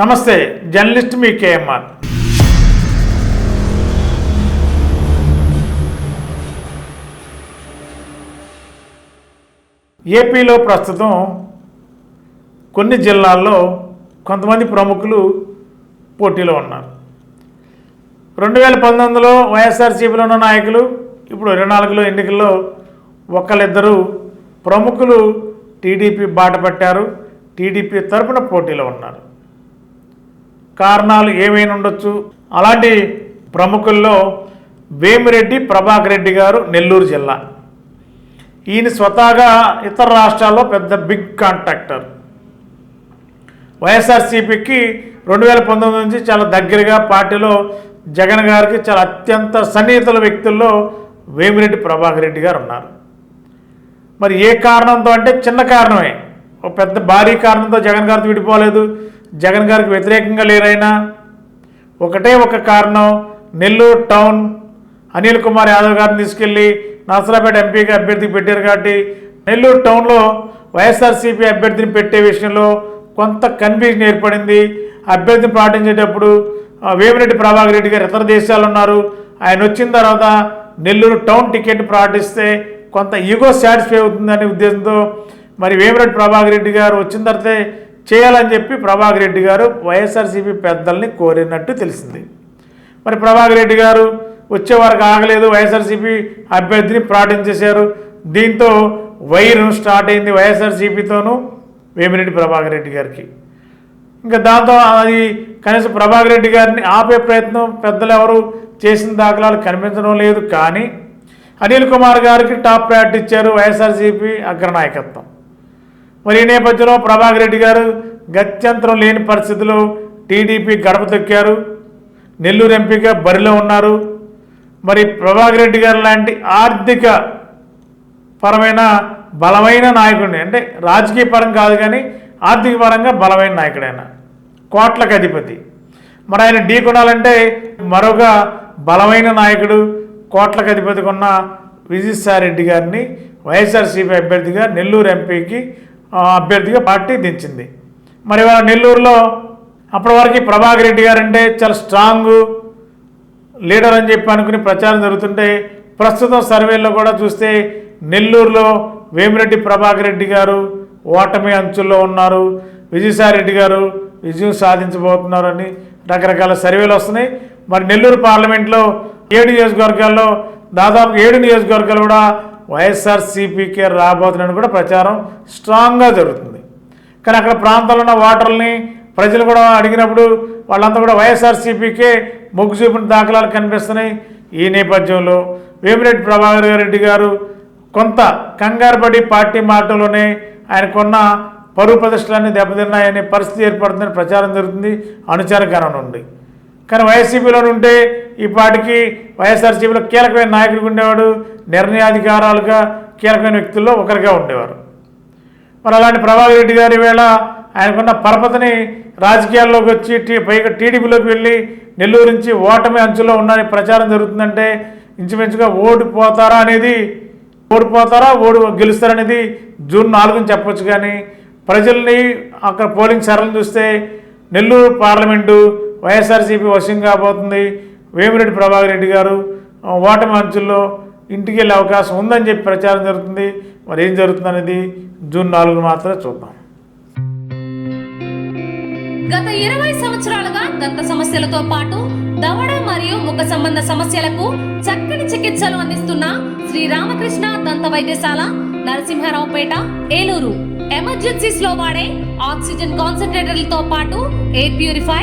నమస్తే జర్నలిస్ట్ మీ కేఎంఆర్. ఏపీలో ప్రస్తుతం కొన్ని జిల్లాల్లో కొంతమంది ప్రముఖులు పోటీలో ఉన్నారు. రెండు వేల పంతొమ్మిదిలో వైఎస్ఆర్సీపీలో ఉన్న నాయకులు ఇప్పుడు ఇరవై నాలుగులో ఎన్నికల్లో ఒకళ్ళిద్దరు ప్రముఖులు టీడీపీ బాట పట్టారు టీడీపీ తరపున పోటీలో ఉన్నారు. కారణాలు ఏమైనా ఉండొచ్చు? అలాంటి ప్రముఖుల్లో వేమిరెడ్డి ప్రభాకర్ రెడ్డి గారు నెల్లూరు జిల్లా. ఈయన స్వతహాగా ఇతర రాష్ట్రాల్లో పెద్ద బిగ్ కాంట్రాక్టర్ వైఎస్ఆర్సీపీకి రెండు వేల పంతొమ్మిది నుంచి చాలా దగ్గరగా పార్టీలో జగన్ గారికి చాలా అత్యంత సన్నిహితుల వ్యక్తుల్లో వేమిరెడ్డి ప్రభాకర్ రెడ్డి గారు ఉన్నారు. మరి ఏ కారణంతో అంటే చిన్న కారణమే. ఒక పెద్ద భారీ కారణంతో జగన్ గారితో విడిపోలేదు. జగన్ గారికి వ్యతిరేకంగా లేరైనా ఒకటే ఒక కారణం నెల్లూరు టౌన్ అనిల్ కుమార్ యాదవ్ గారిని తీసుకెళ్ళి నర్సరాపేట ఎంపీగా అభ్యర్థికి పెట్టారు కాబట్టి నెల్లూరు టౌన్లో వైఎస్ఆర్సీపీ అభ్యర్థిని పెట్టే విషయంలో కొంత కన్ఫ్యూజన్ ఏర్పడింది. అభ్యర్థిని పాటించేటప్పుడు వేమిరెడ్డి ప్రభాకర్ రెడ్డి గారు ఇతర దేశాలు ఉన్నారు. ఆయన వచ్చిన తర్వాత నెల్లూరు టౌన్ టికెట్ ప్రకటిస్తే కొంత ఈగో సాటిస్ఫై అవుతుందనే ఉద్దేశంతో మరి వేమిరెడ్డి ప్రభాకర్ రెడ్డి గారు వచ్చిన తర్వాతే చేయాలని చెప్పి ప్రభాకర్ రెడ్డి గారు వైఎస్ఆర్సీపీ పెద్దల్ని కోరినట్టు తెలిసింది. మరి ప్రభాకర్ రెడ్డి గారు వచ్చే వరకు ఆగలేదు వైఎస్ఆర్సీపీ అభ్యర్థిని ప్రకటించేశారు దీంతో వైరం స్టార్ట్ అయింది వైఎస్ఆర్సీపీతోనూ వేమిరెడ్డి ప్రభాకర్ రెడ్డి గారికి. ఇంకా దాంతో అది కనీసం ప్రభాకర్ రెడ్డి గారిని ఆపే ప్రయత్నం పెద్దలు ఎవరు చేసిన దాఖలాలు కనిపించడం లేదు. కానీ అనిల్ కుమార్ గారికి టాప్ ప్రయారిటీ ఇచ్చారు వైఎస్ఆర్సీపీ అగ్రనాయకత్వం. మరి ఈ నేపథ్యంలో ప్రభాకర్ రెడ్డి గారు గత్యంతరం లేని పరిస్థితిలో టీడీపీ గడప తొక్కారు. నెల్లూరు ఎంపీగా బరిలో ఉన్నారు. మరి ప్రభాకర్ రెడ్డి గారు లాంటి ఆర్థిక పరమైన బలమైన నాయకుడిని అంటే రాజకీయ పరం కాదు కానీ ఆర్థిక పరంగా బలమైన నాయకుడైన కోట్లకు అధిపతి. మరి ఆయన ఢీ కొనాలంటే మరొక బలమైన నాయకుడు కోట్లకు అధిపతిగా ఉన్న విజయసాయిరెడ్డి గారిని వైఎస్ఆర్సీపీ అభ్యర్థిగా నెల్లూరు ఎంపీకి అభ్యర్థిగా పార్టీ దించింది. మరి వాళ్ళ నెల్లూరులో అప్పటి వరకు ప్రభాకర్ రెడ్డి గారు అంటే చాలా స్ట్రాంగ్ లీడర్ అని చెప్పి అనుకుని ప్రచారం జరుగుతుంటే ప్రస్తుతం సర్వేల్లో కూడా చూస్తే నెల్లూరులో వేమిరెడ్డి ప్రభాకర్ రెడ్డి గారు ఓటమి అంచుల్లో ఉన్నారు. విజయసాయిరెడ్డి గారు విజయం సాధించబోతున్నారు అని రకరకాల సర్వేలు వస్తున్నాయి. మరి నెల్లూరు పార్లమెంట్లో ఏడు నియోజకవర్గాల్లో దాదాపు ఏడు నియోజకవర్గాలు కూడా వైఎస్ఆర్సీపీకే రాబోతుందని కూడా ప్రచారం స్ట్రాంగ్గా జరుగుతుంది. కానీ అక్కడ ప్రాంతాల్లో ఉన్న ఓటర్లని ప్రజలు కూడా అడిగినప్పుడు వాళ్ళంతా కూడా వైఎస్ఆర్సీపీకే మొగ్గు చూపిన దాఖలాలు కనిపిస్తున్నాయి. ఈ నేపథ్యంలో వేమిరెడ్డి ప్రభాకర్ రెడ్డి గారు కొంత కంగారుపడి పార్టీ మాటలోనే ఆయనకున్న పరువు ప్రతిష్టలన్నీ దెబ్బతిన్నాయనే పరిస్థితి ఏర్పడుతుందని ప్రచారం జరుగుతుంది. అనుచార ఉంది. కానీ వైసీపీలో ఉంటే ఈ పార్టీకి వైఎస్ఆర్సీపీలో కీలకమైన నాయకుడిగా ఉండేవాడు నిర్ణయాధికారాలుగా కీలకమైన వ్యక్తుల్లో ఒకరిగా ఉండేవారు. మరి అలాంటి ప్రభాకర్ రెడ్డి గారి వేళ ఆయనకున్న పరపతిని రాజకీయాల్లోకి వచ్చి టీ పైగా టీడీపీలోకి వెళ్ళి నెల్లూరు నుంచి ఓటమి అంచులో ఉన్న ప్రచారం జరుగుతుందంటే ఇంచుమించుగా ఓడిపోతారా అనేది ఓడిపోతారా ఓడి గెలుస్తారనేది జూన్ నాలుగుని చెప్పొచ్చు కానీ ప్రజల్ని అక్కడ పోలింగ్ సరళం చూస్తే నెల్లూరు పార్లమెంటు వైఎస్ఆర్సీపీ వశం కాబోతుంది. వేమిరెడ్డి ప్రభాకర్ రెడ్డి గారు ఓటమి అంచుల్లో ఇంటికి వెళ్ళే అవకాశం ఉందని చెప్పి ప్రచారం జరుగుతుంది. మరి ఏం జరుగుతుందనేది జూన్ నాలుగు మాత్రమే చూద్దాం. గత ఇరవై సంవత్సరాలుగా దంత సమస్యలతో పాటు దవడ మరియు ముఖ సంబంధ సమస్యలకు చక్కని చికిత్సలు అందిస్తున్న శ్రీ రామకృష్ణ దంత వైద్యశాల నరసింహారావుపేట ఏలూరు. ఎమర్జెన్సీస్లో వాడే ఆక్సిజన్ కాన్సన్ట్రేటర్లతో పాటు air purify